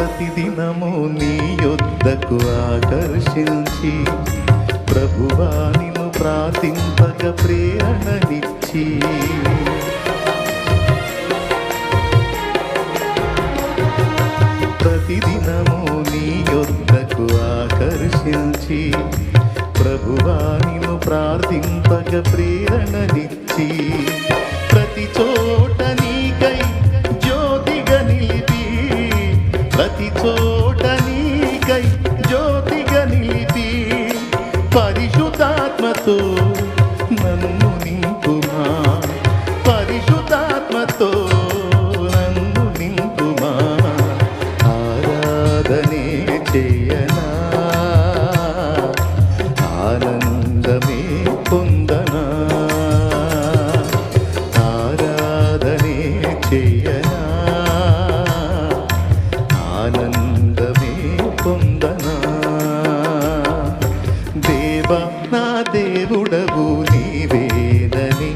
ప్రతిదినము నీ యొద్దకు ఆకర్షించి ప్రభువానిను ప్రార్థింపగ ప్రేరణనిచ్చి. ప్రతిదినము నీ యొద్దకు ఆకర్షించి ప్రభువానిను ప్రార్థింపగ ప్రేరణనిచ్చి. ప్రతి చోట జ్యోతిగా నిలిపి పరిశుద్ధాత్మతో నన్ను నింపుమా? పరిశుద్ధాత్మతో నన్ను నింపుమా? ఆరాధనే చేయనా? ఆనందమే పొందనా? ఆరాధనే చేయనా? ఆనందమే దేవ నా దేవుడవు నీవేనని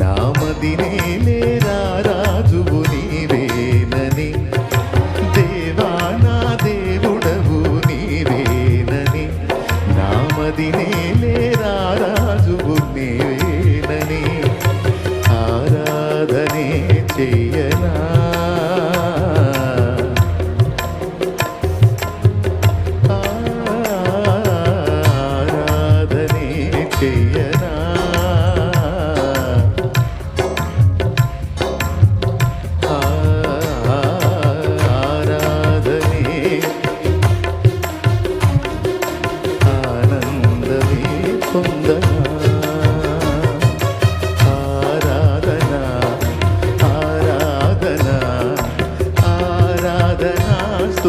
నామదినే లేరా రాజువు నీవేనని దేవా నా దేవుడవు నీవేనని నామదినే లేరా